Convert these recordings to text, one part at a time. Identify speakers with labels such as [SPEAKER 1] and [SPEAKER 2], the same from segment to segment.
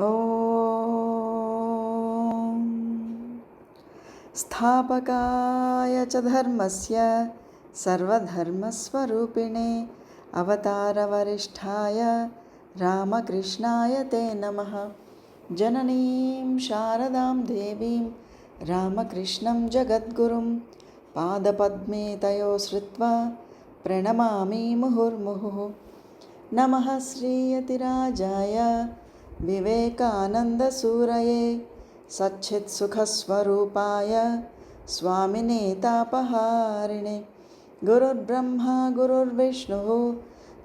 [SPEAKER 1] ॐ स्थापकाय च धर्मस्य सर्वधर्मस्वरूपिणे अवतारवरिष्ठाय रामकृष्णाय ते नमः जननीं शारदां देवीं रामकृष्णं जगद्गुरुं पादपद्मे तयो श्रुत्वा प्रणमामि मुहुर्मुहुः नमः श्रीयतिराजाय विवेकानन्दसूरये सच्चित्सुखस्वरूपाय स्वामिने तापहारिणे गुरुर्ब्रह्मा गुरुर्विष्णुः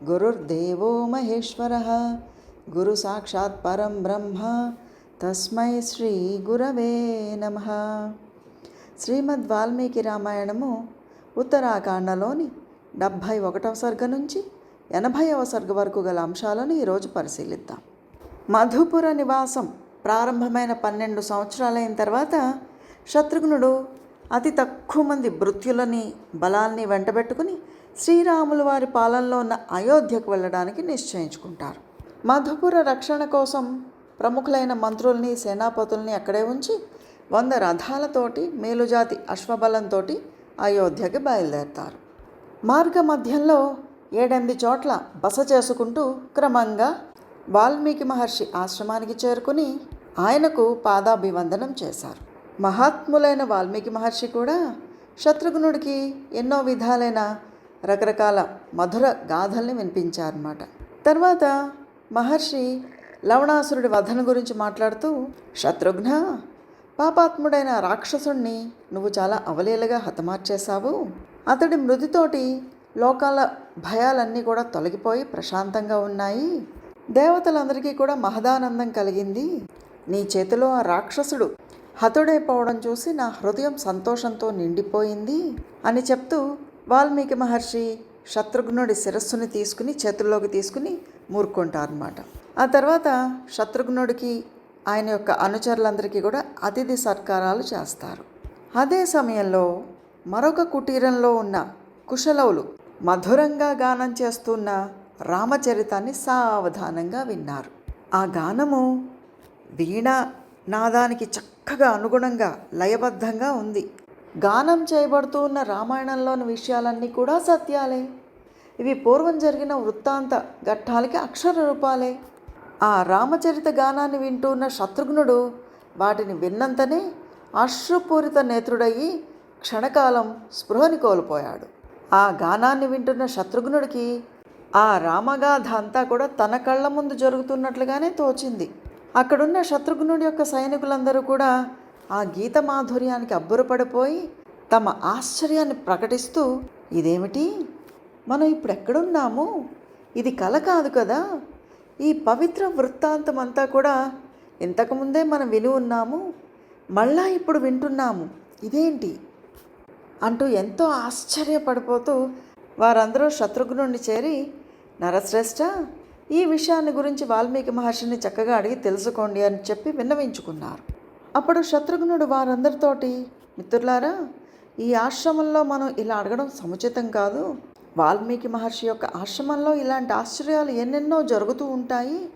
[SPEAKER 1] गुरुर्देवो महेश्वरः गुरुसाक्षात् परं ब्रह्म తస్మై శ్రీ గురవే నమ శ్రీమద్ వాల్మీకి రామాయణము ఉత్తరాఖండలోని డెబ్భై ఒకటవ సర్గ నుంచి ఎనభైవ సర్గ వరకు గల అంశాలను ఈరోజు పరిశీలిద్దాం మధుపుర నివాసం ప్రారంభమైన పన్నెండు సంవత్సరాలైన తర్వాత శత్రుఘ్నుడు అతి తక్కువ మంది భృత్యులని బలాల్ని వెంటబెట్టుకుని శ్రీరాములు వారి పాలనలో ఉన్న అయోధ్యకు వెళ్ళడానికి నిశ్చయించుకుంటారు. మధుపుర రక్షణ కోసం ప్రముఖులైన మంత్రుల్ని సేనాపతుల్ని అక్కడే ఉంచి వంద రథాలతోటి మేలుజాతి అశ్వబలంతో అయోధ్యకి బయలుదేరతారు. మార్గ మధ్యంలో ఏడెనిమిది చోట్ల బస చేసుకుంటూ క్రమంగా వాల్మీకి మహర్షి ఆశ్రమానికి చేరుకుని ఆయనకు పాదాభివందనం చేశారు. మహాత్ములైన వాల్మీకి మహర్షి కూడా శత్రుఘ్నుడికి ఎన్నో విధాలైన రకరకాల మధుర గాథల్ని వినిపించారన్నమాట. తర్వాత మహర్షి లవణాసురుడి వధన గురించి మాట్లాడుతూ శత్రుఘ్న పాపాత్ముడైన రాక్షసుణ్ణి నువ్వు చాలా అవలీలగా హతమార్చేశావు. అతడి మృతితోటి లోకాల భయాలన్నీ కూడా తొలగిపోయి ప్రశాంతంగా ఉన్నాయి. దేవతలందరికీ కూడా మహదానందం కలిగింది. నీ చేతిలో ఆ రాక్షసుడు హతుడైపోవడం చూసి నా హృదయం సంతోషంతో నిండిపోయింది అని చెప్తూ వాల్మీకి మహర్షి శత్రుఘ్నుడి శిరస్సుని తీసుకుని చేతుల్లోకి తీసుకుని మూరుకుంటారనమాట ఆ తర్వాత శత్రుఘ్నుడికి ఆయన యొక్క అనుచరులందరికీ కూడా అతిథి సత్కారాలు చేస్తారు. అదే సమయంలో మరొక కుటీరంలో ఉన్న కుశలవులు మధురంగా గానం చేస్తున్న రామచరితాన్ని సావధానంగా విన్నారు. ఆ గానము వీణ నాదానికి చక్కగా అనుగుణంగా లయబద్ధంగా ఉంది. గానం చేయబడుతూ ఉన్న రామాయణంలోని విషయాలన్నీ కూడా సత్యాలే. ఇవి పూర్వం జరిగిన వృత్తాంత ఘట్టాలకి అక్షర రూపాలే. ఆ రామచరిత గానాన్ని వింటున్న శత్రుఘ్నుడు వాటిని విన్నంతనే అశ్రుపూరిత నేత్రుడయ్యి క్షణకాలం స్పృహని కోల్పోయాడు. ఆ గానాన్ని వింటున్న శత్రుఘ్నుడికి ఆ రామగాథ అంతా కూడా తన కళ్ళ ముందు జరుగుతున్నట్లుగానే తోచింది. అక్కడున్న శత్రుఘ్నుడి యొక్క సైనికులందరూ కూడా ఆ గీత మాధుర్యానికి అబ్బురపడిపోయి తమ ఆశ్చర్యాన్ని ప్రకటిస్తూ ఇదేమిటి? మనం ఇప్పుడు ఎక్కడున్నాము ఇది కల కాదు కదా? ఈ పవిత్ర వృత్తాంతం అంతా కూడా ఇంతకుముందే మనం విని ఉన్నాము. మళ్ళా ఇప్పుడు వింటున్నాము. ఇదేంటి? అంటూ ఎంతో ఆశ్చర్యపడిపోతూ వారందరూ శత్రుఘ్నుడిని చేరి నరశ్రేష్ఠ ఈ విషయాన్ని గురించి వాల్మీకి మహర్షిని చక్కగా అడిగి తెలుసుకోండి అని చెప్పి విన్నవించుకున్నారు. అప్పుడు శత్రుఘ్నుడు వారందరితోటి మిత్రులారా ఈ ఆశ్రమంలో మనం ఇలా అడగడం సముచితం కాదు. వాల్మీకి మహర్షి యొక్క ఆశ్రమంలో ఇలాంటి ఆశ్చర్యాలు ఎన్నెన్నో జరుగుతూ ఉంటాయి.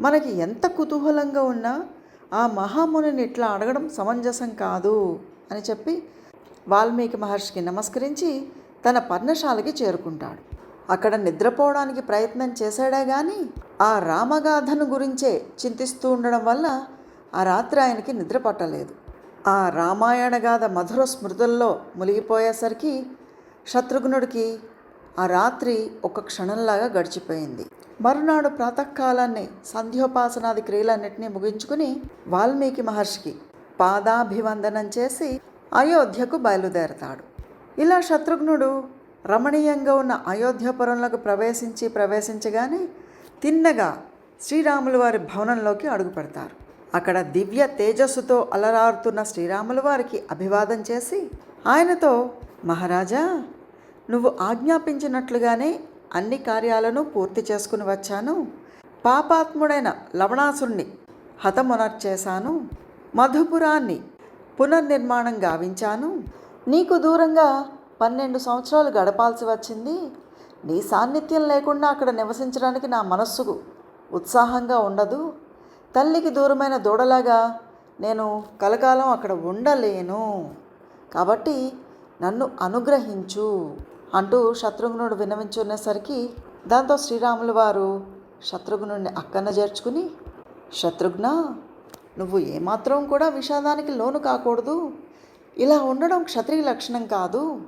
[SPEAKER 1] మనకి ఎంత కుతూహలంగా ఉన్నా ఆ మహామునిని ఇట్లా అడగడం సమంజసం కాదు అని చెప్పి వాల్మీకి మహర్షికి నమస్కరించి తన పర్ణశాలకి చేరుకుంటాడు. అక్కడ నిద్రపోవడానికి ప్రయత్నం చేశాడే కానీ ఆ రామగాథను గురించే చింతిస్తూ ఉండడం వల్ల ఆ రాత్రి ఆయనకి నిద్ర పట్టలేదు. ఆ రామాయణ గాథ మధుర స్మృతుల్లో మునిగిపోయేసరికి శత్రుఘ్నుడికి ఆ రాత్రి ఒక క్షణంలాగా గడిచిపోయింది. మరునాడు ప్రాతకాలాన్ని సంధ్యోపాసనాది క్రియలన్నింటినీ ముగించుకుని వాల్మీకి మహర్షికి పాదాభివందనం చేసి అయోధ్యకు బయలుదేరతాడు. ఇలా శత్రుఘ్నుడు రమణీయంగా ఉన్న అయోధ్యపురంలోకి ప్రవేశించి ప్రవేశించగానే తిన్నగా శ్రీరాములు వారి భవనంలోకి అడుగుపెడతారు అక్కడ దివ్య తేజస్సుతో అలరారుతున్న శ్రీరాములు వారికి అభివాదం చేసి ఆయనతో మహారాజా నువ్వు ఆజ్ఞాపించినట్లుగానే అన్ని కార్యాలను పూర్తి చేసుకుని వచ్చాను. పాపాత్ముడైన లవణాసుణ్ణి హతమునర్చేశాను. మధుపురాన్ని పునర్నిర్మాణం గావించాను. నీకు దూరంగా పన్నెండు సంవత్సరాలు గడపాల్సి వచ్చింది. నీ సాన్నిధ్యం లేకుండా అక్కడ నివసించడానికి నా మనస్సుకు ఉత్సాహంగా ఉండదు. తల్లికి దూరమైన దూడలాగా నేను కలకాలం అక్కడ ఉండలేను. కాబట్టి నన్ను అనుగ్రహించు అంటూ శత్రుఘ్నుడు విన్నవించున్నసరికి దాంతో శ్రీరాములు వారు శత్రుఘ్నుడిని అక్కన చేర్చుకుని శత్రుఘ్న నువ్వు ఏమాత్రం కూడా విషాదానికి లోను కాకూడదు. ఇలా ఉండడం క్షత్రియ లక్షణం కాదు.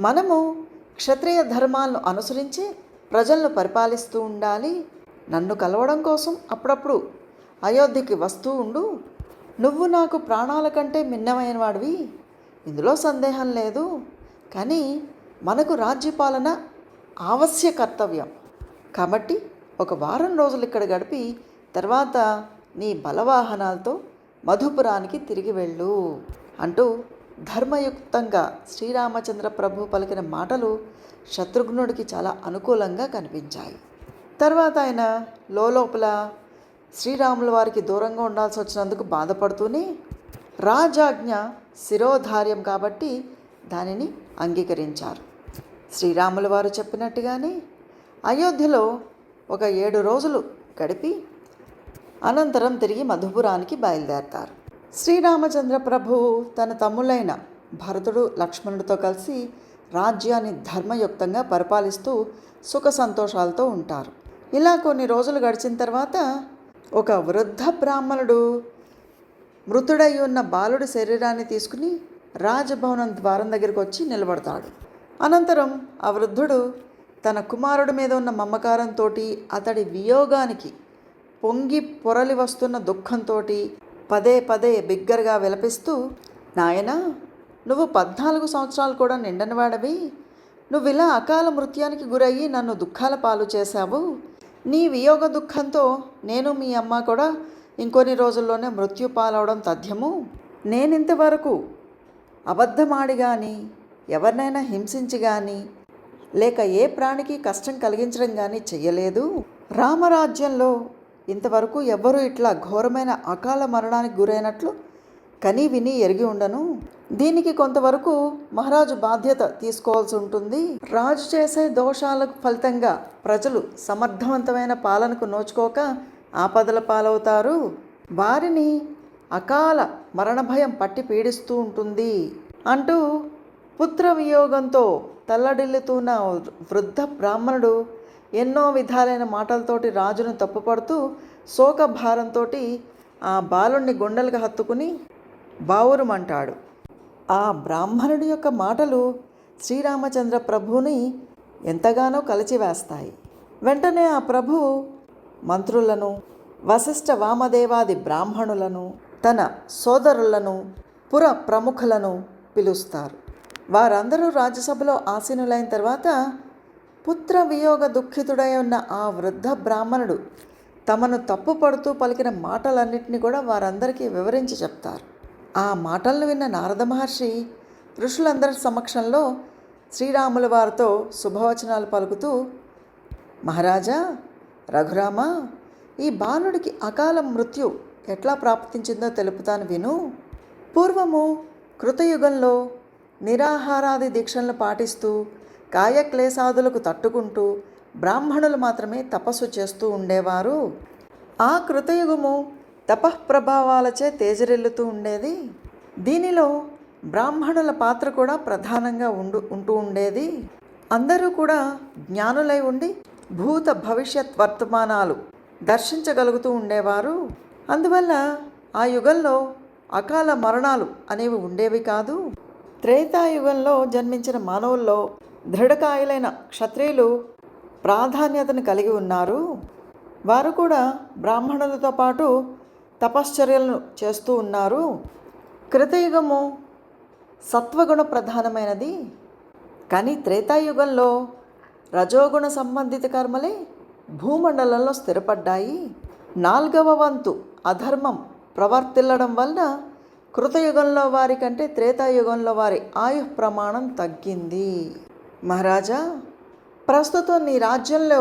[SPEAKER 1] మనము క్షత్రియ ధర్మాలను అనుసరించి ప్రజలను పరిపాలిస్తూ ఉండాలి. నన్ను కలవడం కోసం అప్పుడప్పుడు అయోధ్యకి వస్తూ ఉండు. నువ్వు నాకు ప్రాణాల కంటే మిన్నమైన వాడివి ఇందులో సందేహం లేదు. కానీ మనకు రాజ్యపాలన ఆవశ్య కర్తవ్యం కాబట్టి ఒక వారం రోజులు ఇక్కడ గడిపి తర్వాత నీ బలవాహనాలతో మధుపురానికి తిరిగి వెళ్ళు అంటూ ధర్మయుక్తంగా శ్రీరామచంద్ర ప్రభు పలికిన మాటలు శత్రుఘ్నుడికి చాలా అనుకూలంగా కనిపించాయి. తర్వాత ఆయన లోపల శ్రీరాముల వారికి దూరంగా ఉండాల్సి వచ్చినందుకు బాధపడుతూనే రాజాజ్ఞ శిరోధార్యం కాబట్టి దానిని అంగీకరించారు. శ్రీరాముల వారు చెప్పినట్టుగానే అయోధ్యలో ఒక ఏడు రోజులు గడిపి అనంతరం తిరిగి మధుపురానికి బయలుదేరతారు. శ్రీరామచంద్ర ప్రభువు తన తమ్ములైన భరతుడు లక్ష్మణుడితో కలిసి రాజ్యాన్ని ధర్మయుక్తంగా పరిపాలిస్తూ సుఖ సంతోషాలతో ఉంటారు. ఇలా కొన్ని రోజులు గడిచిన తర్వాత ఒక వృద్ధ బ్రాహ్మణుడు మృతుడై ఉన్న బాలుడి శరీరాన్ని తీసుకుని రాజభవనం ద్వారం దగ్గరికి వచ్చి నిలబడతాడు. అనంతరం ఆ వృద్ధుడు తన కుమారుడి మీద ఉన్న మమకారంతో అతడి వియోగానికి పొంగి పొరలి వస్తున్న దుఃఖంతో పదే పదే బిగ్గరగా విలపిస్తూ నాయనా నువ్వు పద్నాలుగు సంవత్సరాలు కూడా నిండనివాడవి నువ్వు ఇలా అకాల మృత్యానికి గురయ్యి నన్ను దుఃఖాల పాలు చేశావు. నీ వియోగ దుఃఖంతో నేను మీ అమ్మ కూడా ఇంకొన్ని రోజుల్లోనే మృత్యు పాలవడం తథ్యము. నేనింతవరకు అబద్ధమాడి కానీ ఎవరినైనా హింసించి కానీ లేక ఏ ప్రాణికి కష్టం కలిగించడం కానీ చెయ్యలేదు. రామరాజ్యంలో ఇంతవరకు ఎవ్వరూ ఇట్లా ఘోరమైన అకాల మరణానికి గురైనట్లు కనీ విని ఎరిగి ఉండను. దీనికి కొంతవరకు మహారాజు బాధ్యత తీసుకోవాల్సి ఉంటుంది. రాజు చేసే దోషాలకు ఫలితంగా ప్రజలు సమర్థవంతమైన పాలనకు నోచుకోక ఆపదల పాలవుతారు. వారిని అకాల మరణ భయం పట్టి పీడిస్తూ ఉంటుంది అంటూ పుత్ర వియోగంతో తల్లడిల్లుతున్న వృద్ధ బ్రాహ్మణుడు ఎన్నో విధాలైన మాటలతోటి రాజును తప్పుపడుతూ శోక భారంతో ఆ బాలుణ్ణి గుండెలకు హత్తుకుని బావురుమంటాడు. ఆ బ్రాహ్మణుడి యొక్క మాటలు శ్రీరామచంద్ర ప్రభువుని ఎంతగానో కలిచివేస్తాయి. వెంటనే ఆ ప్రభు మంత్రులను వశిష్ఠ వామదేవాది బ్రాహ్మణులను తన సోదరులను పుర ప్రముఖులను పిలుస్తారు. వారందరూ రాజ్యసభలో ఆసీనులైన తర్వాత పుత్ర వియోగ దుఃఖితుడై ఉన్న ఆ వృద్ధ బ్రాహ్మణుడు తమను తప్పుపడుతూ పలికిన మాటలన్నింటినీ కూడా వారందరికీ వివరించి చెప్తారు. ఆ మాటలను విన్న నారద మహర్షి ఋషులందరి సమక్షంలో శ్రీరాముల వారితో శుభవచనాలు పలుకుతూ మహారాజా రఘురామ ఈ బాలుడికి అకాల మృత్యు ఎట్లా ప్రాప్తించిందో తెలుపుతాను విను. పూర్వము కృతయుగంలో నిరాహారాది దీక్షలను పాటిస్తూ కాయక్లేశాదులకు తట్టుకుంటూ బ్రాహ్మణులు మాత్రమే తపస్సు చేస్తూ ఉండేవారు. ఆ కృతయుగము తపఃప్రభావాలచే తేజరిల్లుతూ ఉండేది. దీనిలో బ్రాహ్మణుల పాత్ర కూడా ప్రధానంగా ఉండు ఉంటూ ఉండేది. అందరూ కూడా జ్ఞానులై ఉండి భూత భవిష్యత్ వర్తమానాలు దర్శించగలుగుతూ ఉండేవారు. అందువల్ల ఆ యుగంలో అకాల మరణాలు అనేవి ఉండేవి కాదు. త్రేతాయుగంలో జన్మించిన మానవుల్లో దృఢకాయులైన క్షత్రియులు ప్రాధాన్యతను కలిగి ఉన్నారు. వారు కూడా బ్రాహ్మణులతో పాటు తపశ్చర్యలను చేస్తూ ఉన్నారు. కృతయుగము సత్వగుణ ప్రధానమైనది. కానీ త్రేతాయుగంలో రజోగుణ సంబంధిత కర్మలే భూమండలంలో స్థిరపడ్డాయి. నాల్గవ వంతు అధర్మం ప్రవర్తిల్లడం వలన కృతయుగంలో వారి కంటే త్రేతాయుగంలో వారి ఆయు ప్రమాణం తగ్గింది. మహారాజా ప్రస్తుతం నీ రాజ్యంలో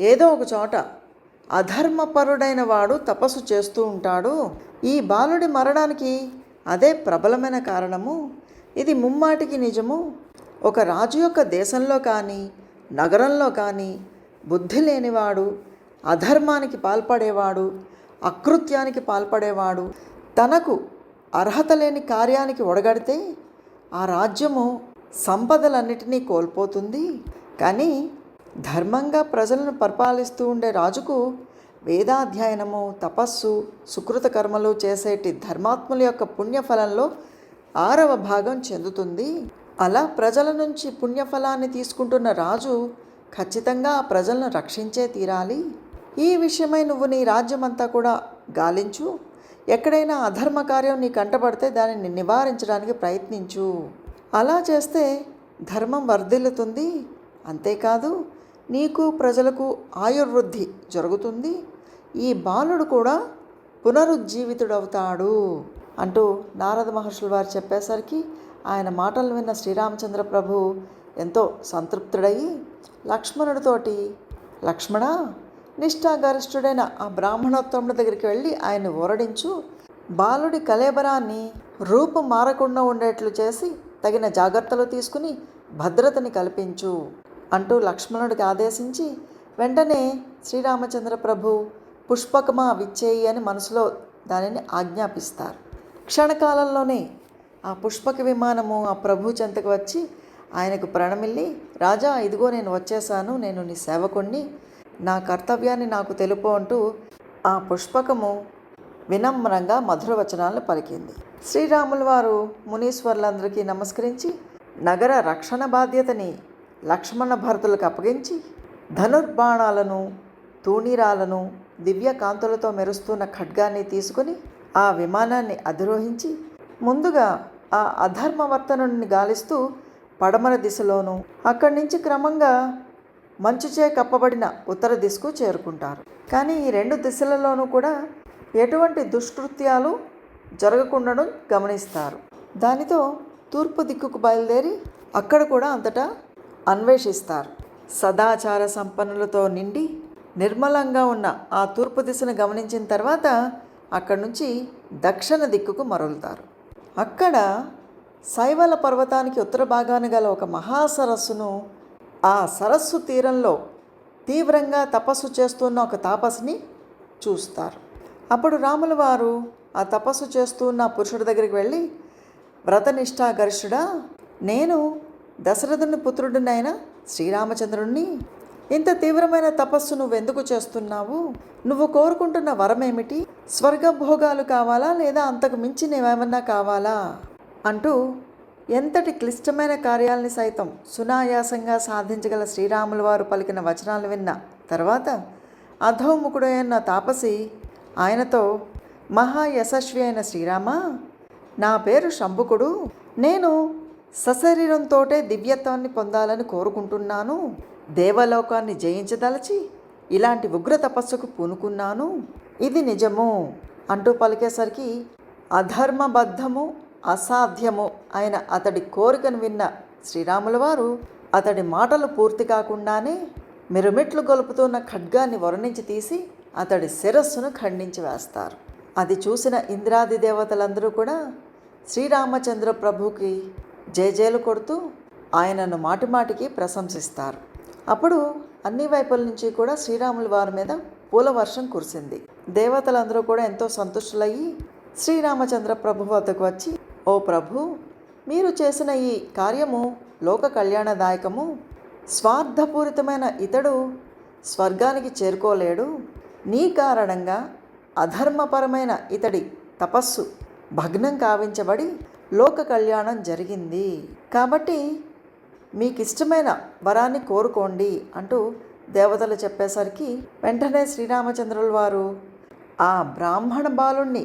[SPEAKER 1] ఏదో ఒక చోట అధర్మపరుడైన వాడు తపస్సు చేస్తూ ఉంటాడు. ఈ బాలుడి మరణానికి అదే ప్రబలమైన కారణము. ఇది ముమ్మాటికి నిజము. ఒక రాజు యొక్క దేశంలో కానీ నగరంలో కానీ బుద్ధి లేనివాడు అధర్మానికి పాల్పడేవాడు అకృత్యానికి పాల్పడేవాడు తనకు అర్హత లేని కార్యానికి ఒడగడితే ఆ రాజ్యము సంపదలన్నిటినీ కోల్పోతుంది. కానీ ధర్మంగా ప్రజలను పరిపాలిస్తూ ఉండే రాజుకు వేదాధ్యయనము తపస్సు సుకృత కర్మలు చేసేటి ధర్మాత్ముల యొక్క పుణ్యఫలంలో ఆరవ భాగం చెందుతుంది. అలా ప్రజల నుంచి పుణ్యఫలాన్ని తీసుకుంటున్న రాజు ఖచ్చితంగా ఆ ప్రజలను రక్షించే తీరాలి. ఈ విషయమై నువ్వు నీ రాజ్యమంతా కూడా గాలించు. ఎక్కడైనా అధర్మ కార్యం నీ కంటపడితే దానిని నివారించడానికి ప్రయత్నించు. అలా చేస్తే ధర్మం వర్ధిల్లుతుంది. అంతేకాదు నీకు ప్రజలకు ఆయుర్వృద్ధి జరుగుతుంది. ఈ బాలుడు కూడా పునరుజ్జీవితుడవుతాడు అంటూ నారద మహర్షులు వారు చెప్పేసరికి ఆయన మాటలు విన్న శ్రీరామచంద్ర ప్రభు ఎంతో సంతృప్తుడయి లక్ష్మణుడితోటి లక్ష్మణ నిష్ఠాగరిష్ఠుడైన ఆ బ్రాహ్మణోత్తముడి దగ్గరికి వెళ్ళి ఆయన ఊరడించు. బాలుడి కలేబరాన్ని రూపు మారకుండా ఉండేట్లు చేసి తగిన జాగ్రత్తలు తీసుకుని భద్రతని కల్పించు అంటూ లక్ష్మణుడికి ఆదేశించి వెంటనే శ్రీరామచంద్ర ప్రభు పుష్పకమా విచ్చేయి అని మనసులో దానిని ఆజ్ఞాపిస్తారు. క్షణకాలంలోనే ఆ పుష్పక విమానము ఆ ప్రభు చెంతకు వచ్చి ఆయనకు ప్రణమిల్లి రాజా ఇదిగో నేను వచ్చేసాను నేను నీ సేవకుణ్ణి నా కర్తవ్యాన్ని నాకు తెలుపు అంటూ ఆ పుష్పకము వినమ్రంగా మధుర వచనాలను పలికింది. శ్రీరాముల వారు మునీశ్వర్లందరికీ నమస్కరించి నగర రక్షణ బాధ్యతని లక్ష్మణ భరతులకు అప్పగించి ధనుర్బాణాలను తూణీరాలను దివ్యకాంతులతో మెరుస్తున్న ఖడ్గాన్ని తీసుకుని ఆ విమానాన్ని అధిరోహించి ముందుగా ఆ అధర్మవర్తనుడిని గాలిస్తూ పడమర దిశలోను అక్కడి నుంచి క్రమంగా మంచుచే కప్పబడిన ఉత్తర దిశకు చేరుకుంటారు. కానీ ఈ రెండు దిశలలోనూ కూడా ఎటువంటి దుష్కృత్యాలు జరగకుండా గమనిస్తారు. దానితో తూర్పు దిక్కుకు బయలుదేరి అక్కడ కూడా అంతటా అన్వేషిస్తారు. సదాచార సంపన్నులతో నిండి నిర్మలంగా ఉన్న ఆ తూర్పు దిశను గమనించిన తర్వాత అక్కడి నుంచి దక్షిణ దిక్కుకు మరలుతారు. అక్కడ శైవల పర్వతానికి ఉత్తర భాగాన గల ఒక మహాసరస్సును ఆ సరస్సు తీరంలో తీవ్రంగా తపస్సు చేస్తున్న ఒక తాపసిని చూస్తారు. అప్పుడు రాముల వారు ఆ తపస్సు చేస్తూ ఉన్న పురుషుడి దగ్గరికి వెళ్ళి వ్రతనిష్ఠాగరిష్ఠుడా నేను దశరథుని పుత్రుడినైన శ్రీరామచంద్రుణ్ణి ఇంత తీవ్రమైన తపస్సు నువ్వెందుకు చేస్తున్నావు? నువ్వు కోరుకుంటున్న వరం ఏమిటి స్వర్గ భోగాలు కావాలా లేదా అంతకు మించి నేవేమన్నా కావాలా? అంటూ ఎంతటి క్లిష్టమైన కార్యాలని సైతం సునాయాసంగా సాధించగల శ్రీరాముల వారు పలికిన వచనాలు విన్న తర్వాత అధోముఖుడైన తాపసి ఆయనతో మహాయశస్వి అయిన శ్రీరామ నా పేరు శంభుకుడు. నేను సశరీరంతోటే దివ్యత్వాన్ని పొందాలని కోరుకుంటున్నాను. దేవలోకాన్ని జయించదలచి ఇలాంటి ఉగ్ర తపస్సుకు పూనుకున్నాను. ఇది నిజము అంటూ పలికేసరికి అధర్మబద్ధము అసాధ్యము అయిన అతడి కోరికను విన్న శ్రీరాముల వారు అతడి మాటలు పూర్తి కాకుండానే మిరుమిట్లు గొలుపుతున్న ఖడ్గాన్ని వరణించి తీసి అతడి శిరస్సును ఖండించి వేస్తారు. అది చూసిన ఇంద్రాది దేవతలందరూ కూడా శ్రీరామచంద్ర ప్రభుకి జయజయలు కొడుతూ ఆయనను మాటిమాటికి ప్రశంసిస్తారు. అప్పుడు అన్ని వైపుల నుంచి కూడా శ్రీరాముల వారి మీద పూల వర్షం కురిసింది. దేవతలందరూ కూడా ఎంతో సంతుష్టులయ్యి శ్రీరామచంద్ర ప్రభు వద్దకు వచ్చి ఓ ప్రభు మీరు చేసిన ఈ కార్యము లోక కళ్యాణదాయకము స్వార్థపూరితమైన ఇతడు స్వర్గానికి చేరుకోలేడు నీ కారణంగా అధర్మపరమైన ఇతడి తపస్సు భగ్నం కావించబడి లోక కళ్యాణం జరిగింది. కాబట్టి మీకు ఇష్టమైన వరాన్ని కోరుకోండి అంటూ దేవతలు చెప్పేసరికి వెంటనే శ్రీరామచంద్రుల వారు ఆ బ్రాహ్మణ బాలుణ్ణి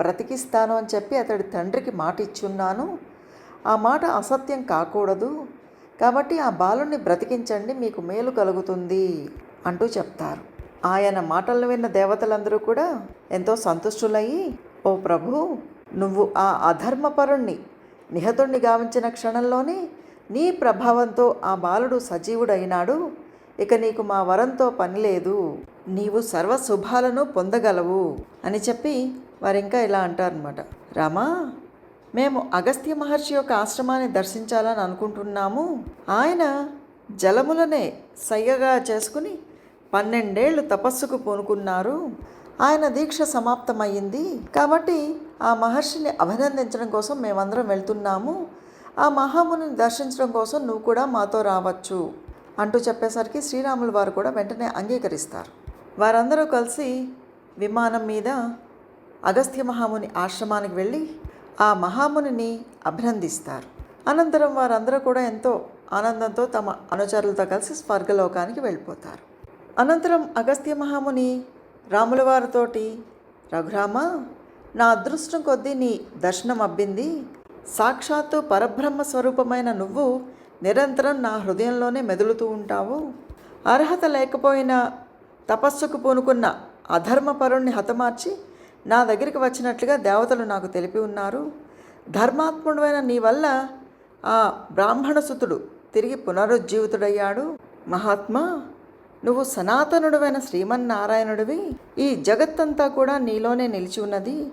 [SPEAKER 1] బ్రతికిస్తాను అని చెప్పి అతడి తండ్రికి మాట ఇచ్చున్నాను ఆ మాట అసత్యం కాకూడదు. కాబట్టి ఆ బాలుణ్ణి బ్రతికించండి మీకు మేలు కలుగుతుంది అంటూ చెప్తారు. ఆయన మాటలను విన్న దేవతలందరూ కూడా ఎంతో సంతుష్టులయ్యి ఓ ప్రభు నువ్వు ఆ అధర్మపరుణ్ణి నిహతుణ్ణి గావించిన క్షణంలోనే నీ ప్రభావంతో ఆ బాలుడు సజీవుడైనాడు ఇక నీకు మా వరంతో పని లేదు. నీవు సర్వ శుభాలను పొందగలవు అని చెప్పి వారింకా ఇలా అంటారనమాట రామా మేము అగస్త్య మహర్షి యొక్క ఆశ్రమాన్ని దర్శించాలని అనుకుంటున్నాము. ఆయన జలములనే సయ్యగా చేసుకుని పన్నెండేళ్ళు తపస్సుకు పూనుకున్నారు. ఆయన దీక్ష సమాప్తమయ్యింది. కాబట్టి ఆ మహర్షిని అభినందించడం కోసం మేమందరం వెళ్తున్నాము. ఆ మహామునిని దర్శించడం కోసం నువ్వు కూడా మాతో రావచ్చు అంటూ చెప్పేసరికి శ్రీరాములు వారు కూడా వెంటనే అంగీకరిస్తారు. వారందరూ కలిసి విమానం మీద అగస్త్య మహాముని ఆశ్రమానికి వెళ్ళి ఆ మహామునిని అభినందిస్తారు. అనంతరం వారందరూ కూడా ఎంతో ఆనందంతో తమ అనుచరులతో కలిసి స్వర్గలోకానికి వెళ్ళిపోతారు. అనంతరం అగస్త్య మహాముని రాముల వారితోటి రఘురామ నా అదృష్టం కొద్దీ నీ దర్శనం అబ్బింది. సాక్షాత్తు పరబ్రహ్మ స్వరూపమైన నువ్వు నిరంతరం నా హృదయంలోనే మెదులుతూ ఉంటావు. అర్హత లేకపోయినా తపస్సుకు పూనుకున్న అధర్మపరుణ్ణి హతమార్చి నా దగ్గరికి వచ్చినట్లుగా దేవతలు నాకు తెలిపి ఉన్నారు. ధర్మాత్ముడైన నీ వల్ల ఆ బ్రాహ్మణసుతుడు తిరిగి పునరుజ్జీవితుడయ్యాడు. మహాత్మా నువ్వు సనాతనుడువైన శ్రీమన్నారాయణుడివి. ఈ జగత్తంతా కూడా నీలోనే నిలిచి ఉన్నది.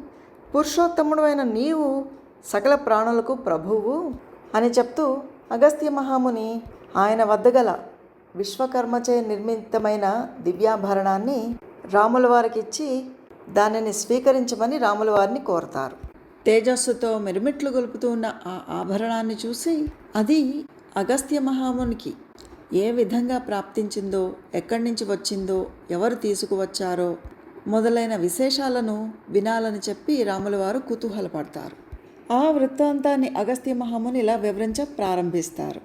[SPEAKER 1] పురుషోత్తముడువైన నీవు సకల ప్రాణులకు ప్రభువు అని చెప్తూ అగస్త్య మహాముని ఆయన వద్ద గల విశ్వకర్మచే నిర్మితమైన దివ్యాభరణాన్ని రాముల వారికి ఇచ్చి దానిని స్వీకరించమని రాముల వారిని కోరతారు. తేజస్సుతో మిరుమిట్లు గొలుపుతూ ఉన్న ఆ ఆభరణాన్ని చూసి అది అగస్త్య మహామునికి ఏ విధంగా ప్రాప్తించిందో ఎక్కడి నుంచి వచ్చిందో ఎవరు తీసుకువచ్చారో మొదలైన విశేషాలను వినాలని చెప్పి రాముల వారు కుతూహలపడతారు. ఆ వృత్తాంతాన్ని అగస్త్య మహాముని ఇలా వివరించ ప్రారంభిస్తారు.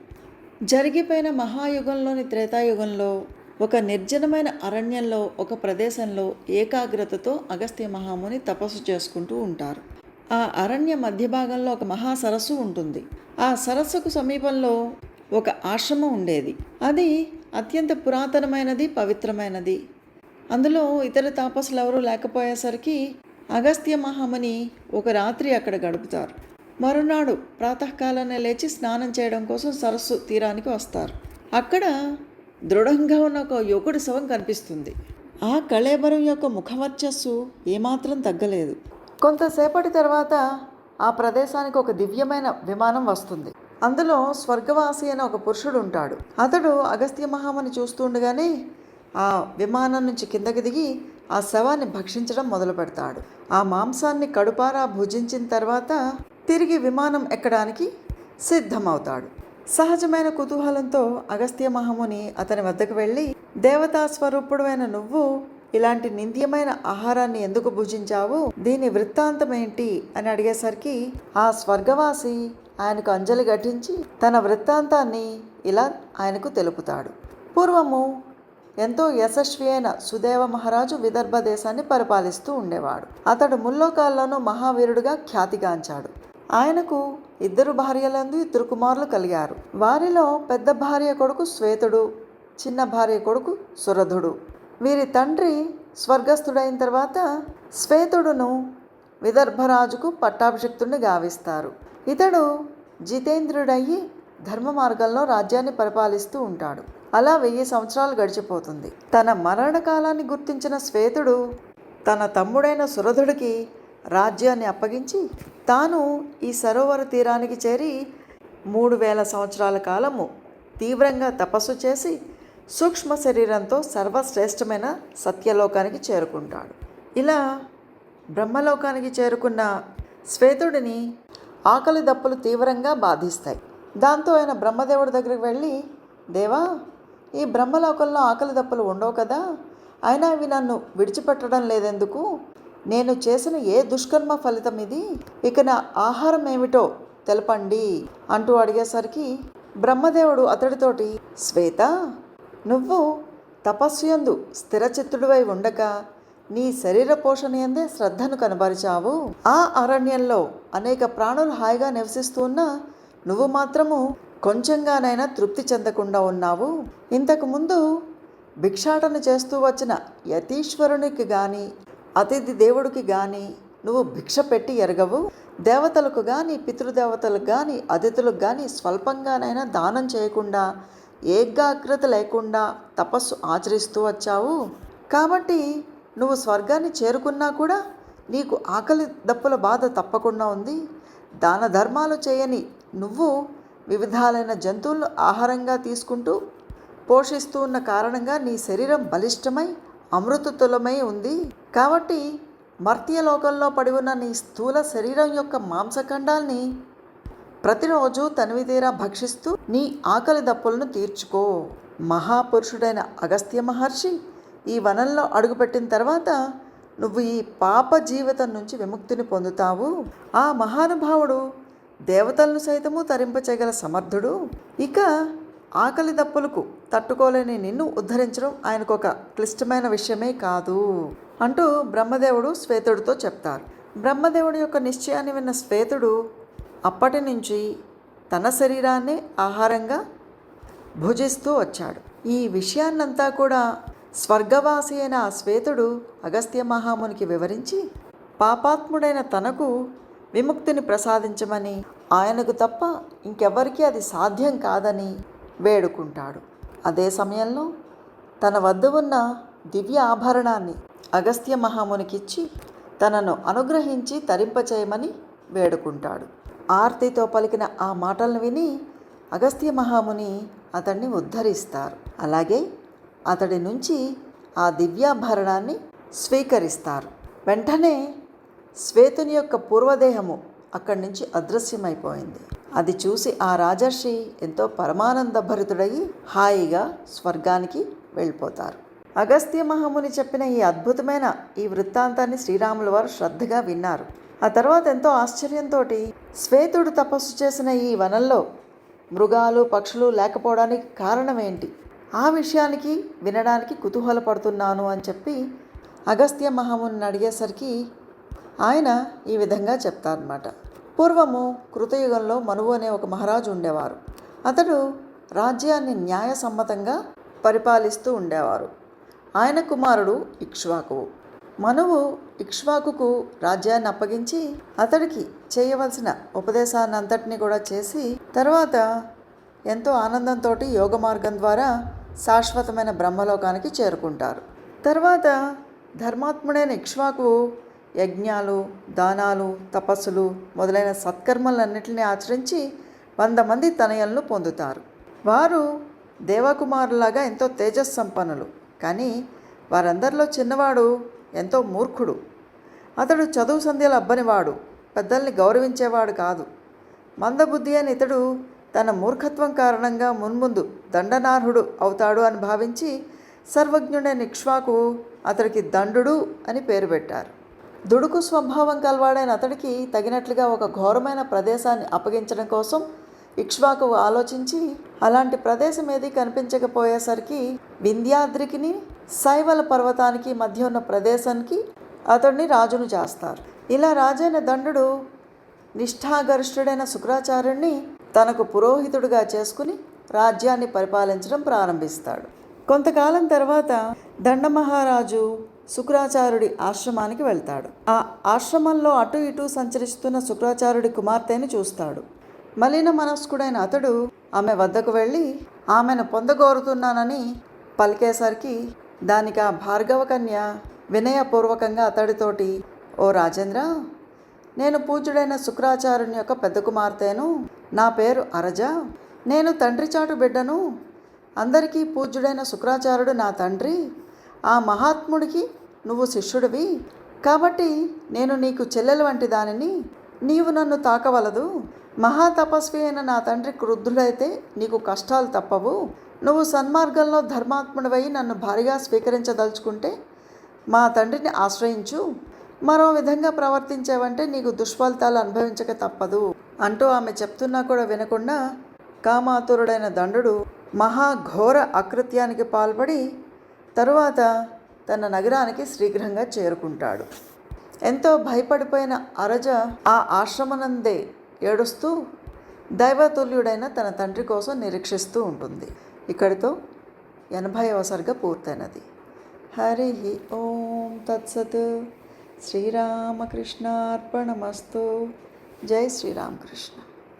[SPEAKER 1] జరిగిపోయిన మహాయుగంలోని త్రేతాయుగంలో ఒక నిర్జనమైన అరణ్యంలో ఒక ప్రదేశంలో ఏకాగ్రతతో అగస్త్య మహాముని తపస్సు చేసుకుంటూ ఉంటారు. ఆ అరణ్య మధ్య భాగంలో ఒక మహా సరస్సు ఉంటుంది. ఆ సరస్సుకు సమీపంలో ఒక ఆశ్రమం ఉండేది. అది అత్యంత పురాతనమైనది పవిత్రమైనది. అందులో ఇతర తాపసులు ఎవరూ లేకపోయేసరికి అగస్త్య మహాముని ఒక రాత్రి అక్కడ గడుపుతారు. మరునాడు ప్రాతకాలానే లేచి స్నానం చేయడం కోసం సరస్సు తీరానికి వస్తారు. అక్కడ దృఢంగా ఉన్న ఒక యువకుడి శవం కనిపిస్తుంది. ఆ కళేబరం యొక్క ముఖవర్చస్సు ఏమాత్రం తగ్గలేదు. కొంతసేపటి తర్వాత ఆ ప్రదేశానికి ఒక దివ్యమైన విమానం వస్తుంది. అందులో స్వర్గవాసి అనే ఒక పురుషుడు ఉంటాడు. అతడు అగస్త్య మహాముని చూస్తుండగానే ఆ విమానం నుంచి కిందకి దిగి ఆ శవాన్ని భక్షించడం మొదలు పెడతాడు. ఆ మాంసాన్ని కడుపారా భుజించిన తర్వాత తిరిగి విమానం ఎక్కడానికి సిద్ధమవుతాడు. సహజమైన కుతూహలంతో అగస్త్య మహాముని అతని వద్దకు వెళ్ళి దేవతా స్వరూపుడైన నువ్వు ఇలాంటి నింద్యమైన ఆహారాన్ని ఎందుకు భుజించావు? దీని వృత్తాంతం ఏంటి అని అడిగేసరికి ఆ స్వర్గవాసి ఆయనకు అంజలి ఘటించి తన వృత్తాంతాన్ని ఇలా ఆయనకు తెలుపుతాడు. పూర్వము ఎంతో యశస్వి అయిన సుదేవ మహారాజు విదర్భ దేశాన్ని పరిపాలిస్తూ ఉండేవాడు. అతడు ముల్లోకాల్లోనూ మహావీరుడుగా ఖ్యాతిగాంచాడు. ఆయనకు ఇద్దరు భార్యలందు ఇద్దరు కుమారులు కలిగారు. వారిలో పెద్ద భార్య కొడుకు శ్వేతుడు చిన్న భార్య కొడుకు సురధుడు. వీరి తండ్రి స్వర్గస్థుడైన తర్వాత శ్వేతుడును విదర్భరాజుకు పట్టాభిషిక్తుడిని గావిస్తారు. ఇతడు జితేంద్రుడయ్యి ధర్మ మార్గంలో రాజ్యాన్ని పరిపాలిస్తూ ఉంటాడు. అలా వెయ్యి సంవత్సరాలు గడిచిపోతుంది. తన మరణకాలాన్ని గుర్తించిన శ్వేతుడు తన తమ్ముడైన సురధుడికి రాజ్యాన్ని అప్పగించి తాను ఈ సరోవర తీరానికి చేరి మూడు వేల సంవత్సరాల కాలము తీవ్రంగా తపస్సు చేసి సూక్ష్మ శరీరంతో సర్వశ్రేష్టమైన సత్యలోకానికి చేరుకుంటాడు. ఇలా బ్రహ్మలోకానికి చేరుకున్న శ్వేతుడిని ఆకలి దప్పులు తీవ్రంగా బాధిస్తాయి. దాంతో ఆయన బ్రహ్మదేవుడి దగ్గరికి వెళ్ళి దేవా ఈ బ్రహ్మలోకంలో ఆకలి దప్పులు ఉండవు కదా? అయినా ఇవి నన్ను విడిచిపెట్టడం లేదెందుకు? నేను చేసిన ఏ దుష్కర్మ ఫలితం ఇది? ఇక నా ఆహారం ఏమిటో తెలపండి. అంటూ అడిగేసరికి బ్రహ్మదేవుడు అతడితోటి శ్వేత నువ్వు తపస్సు యందు స్థిరచిత్తుడివై ఉండక నీ శరీర పోషణ ఎందే శ్రద్ధను కనబరిచావు. ఆ అరణ్యంలో అనేక ప్రాణులు హాయిగా నివసిస్తూ ఉన్నా నువ్వు మాత్రము కొంచెంగానైనా తృప్తి చెందకుండా ఉన్నావు. ఇంతకుముందు భిక్షాటన చేస్తూ వచ్చిన యతీశ్వరునికి కానీ అతిథి దేవుడికి కానీ నువ్వు భిక్ష పెట్టి ఎరగవు. దేవతలకు కానీ పితృదేవతలకు కానీ అతిథులకు కానీ స్వల్పంగానైనా దానం చేయకుండా ఏకాగ్రత లేకుండా తపస్సు ఆచరిస్తూ వచ్చావు. కాబట్టి నువ్వు స్వర్గాన్ని చేరుకున్నా కూడా నీకు ఆకలి దప్పుల బాధ తప్పకుండా ఉంది. దాన ధర్మాలు చేయని నువ్వు వివిధాలైన జంతువులను ఆహారంగా తీసుకుంటూ పోషిస్తూ ఉన్న కారణంగా నీ శరీరం బలిష్టమై అమృతతులమై ఉంది. కాబట్టి మర్త్యలోకంలో పడి ఉన్న నీ స్థూల శరీరం యొక్క మాంసఖండాల్ని ప్రతిరోజు తనివి తీరా భక్షిస్తూ నీ ఆకలి దప్పులను తీర్చుకో. మహాపురుషుడైన అగస్త్య మహర్షి ఈ వనంలో అడుగుపెట్టిన తర్వాత నువ్వు ఈ పాప జీవితం నుంచి విముక్తిని పొందుతావు. ఆ మహానుభావుడు దేవతలను సైతము తరింపచేయగల సమర్థుడు. ఇక ఆకలి దప్పులకు తట్టుకోలేని నిన్ను ఉద్ధరించడం ఆయనకు ఒక క్లిష్టమైన విషయమే కాదు అంటూ బ్రహ్మదేవుడు శ్వేతుడితో చెప్తారు. బ్రహ్మదేవుడి యొక్క నిశ్చయాన్ని విన్న శ్వేతుడు అప్పటి నుంచి తన శరీరాన్ని ఆహారంగా భుజిస్తూ వచ్చాడు. ఈ విషయాన్నంతా కూడా స్వర్గవాసి అయిన ఆ శ్వేతుడు అగస్త్య మహామునికి వివరించి పాపాత్ముడైన తనకు విముక్తిని ప్రసాదించమని ఆయనకు తప్ప ఇంకెవ్వరికీ అది సాధ్యం కాదని వేడుకుంటాడు. అదే సమయంలో తన వద్ద ఉన్న దివ్య ఆభరణాన్ని అగస్త్య మహామునికిచ్చి తనను అనుగ్రహించి తరింపచేయమని వేడుకుంటాడు. ఆర్తితో పలికిన ఆ మాటలను విని అగస్త్య మహాముని అతన్ని ఉద్ధరిస్తారు. అలాగే అతడి నుంచి ఆ దివ్యాభరణాన్ని స్వీకరిస్తారు. వెంటనే శ్వేతుని యొక్క పూర్వదేహము అక్కడి నుంచి అదృశ్యమైపోయింది. అది చూసి ఆ రాజర్షి ఎంతో పరమానందభరితుడయి హాయిగా స్వర్గానికి వెళ్ళిపోతారు. అగస్త్య మహాముని చెప్పిన ఈ అద్భుతమైన ఈ వృత్తాంతాన్ని శ్రీరాముల వారు శ్రద్ధగా విన్నారు. ఆ తర్వాత ఎంతో ఆశ్చర్యంతో శ్వేతుడు తపస్సు చేసిన ఈ వనంలో మృగాలు పక్షులు లేకపోవడానికి కారణం ఏంటి ఆ విషయానికి వినడానికి కుతూహలపడుతున్నాను అని చెప్పి అగస్త్య మహాముని అడిగేసరికి ఆయన ఈ విధంగా చెప్తారనమాట పూర్వము కృతయుగంలో మనువు అనే ఒక మహారాజు ఉండేవారు. అతడు రాజ్యాన్ని న్యాయసమ్మతంగా పరిపాలిస్తూ ఉండేవారు. ఆయన కుమారుడు ఇక్ష్వాకువు మనువు ఇక్ష్వాకుకు రాజ్యాన్ని అప్పగించి అతడికి చేయవలసిన ఉపదేశాన్ని అంతటినీ కూడా చేసి తర్వాత ఎంతో ఆనందంతో యోగ మార్గం ద్వారా శాశ్వతమైన బ్రహ్మలోకానికి చేరుకుంటారు. తర్వాత ధర్మాత్ముడైన ఇక్ష్వాకు యజ్ఞాలు దానాలు తపస్సులు మొదలైన సత్కర్మలన్నింటినీ ఆచరించి వంద మంది తనయలను పొందుతారు. వారు దేవకుమారులాగా ఎంతో తేజస్సంపన్నులు. కానీ వారందరిలో చిన్నవాడు ఎంతో మూర్ఖుడు. అతడు చదువు సంధ్యలు అబ్బనివాడు. పెద్దల్ని గౌరవించేవాడు కాదు. మందబుద్ధి అని ఇతడు తన మూర్ఖత్వం కారణంగా మున్ముందు దండనార్హుడు అవుతాడు అని భావించి సర్వజ్ఞుడైన ఇక్ష్వాకు అతడికి దండుడు అని పేరు పెట్టారు. దుడుకు స్వభావం కలవాడైన అతడికి తగినట్లుగా ఒక ఘోరమైన ప్రదేశాన్ని అప్పగించడం కోసం ఇక్ష్వాకు ఆలోచించి అలాంటి ప్రదేశం ఏది కనిపించకపోయేసరికి వింధ్యాద్రికిని శైవల పర్వతానికి మధ్య ఉన్న ప్రదేశానికి అతడిని రాజును చేస్తారు. ఇలా రాజైన దండుడు నిష్ఠాగరిష్ఠుడైన శుక్రాచార్యుణ్ణి తనకు పురోహితుడిగా చేసుకుని రాజ్యాన్ని పరిపాలించడం ప్రారంభిస్తాడు. కొంతకాలం తర్వాత దండమహారాజు శుక్రాచార్యుడి ఆశ్రమానికి వెళ్తాడు. ఆ ఆశ్రమంలో అటు ఇటు సంచరిస్తున్న శుక్రాచార్యుడి కుమార్తెని చూస్తాడు. మలిన మనస్కుడైన అతడు ఆమె వద్దకు వెళ్ళి ఆమెను పొందగోరుతున్నానని పలికేసరికి దానికి ఆ భార్గవ కన్య వినయపూర్వకంగా అతడితోటి ఓ రాజేంద్ర నేను పూజ్యుడైన శుక్రాచార్యుని యొక్క పెద్ద కుమార్తెను. నా పేరు అరజ. నేను తండ్రి చాటు బిడ్డను. అందరికీ పూజ్యుడైన శుక్రాచార్యుడు నా తండ్రి. ఆ మహాత్ముడికి నువ్వు శిష్యుడివి. కాబట్టి నేను నీకు చెల్లెలు వంటి దానిని నీవు నన్ను తాకవలదు. మహాతపస్వి అయిన నా తండ్రి క్రుద్ధుడైతే నీకు కష్టాలు తప్పవు. నువ్వు సన్మార్గంలో ధర్మాత్ముడివై నన్ను భారీగా స్వీకరించదలుచుకుంటే మా తండ్రిని ఆశ్రయించు. మరో విధంగా ప్రవర్తించావంటే నీకు దుష్ఫలితాలు అనుభవించక తప్పదు అంటూ ఆమె చెప్తున్నా కూడా వినకుండా కామాతురుడైన దండుడు మహాఘోర అకృత్యానికి పాల్పడి తరువాత తన నగరానికి శీఘ్రంగా చేరుకుంటాడు. ఎంతో భయపడిపోయిన అరజ ఆ ఆశ్రమనందే ఏడుస్తూ దైవతుల్యుడైన తన తండ్రి కోసం నిరీక్షిస్తూ ఉంటుంది. ఇక్కడితో ఎనభైవ సరిగా పూర్తయినది. హరి ఓం తత్సత్. శ్రీరామకృష్ణార్పణమస్తు. జై శ్రీరామకృష్ణ.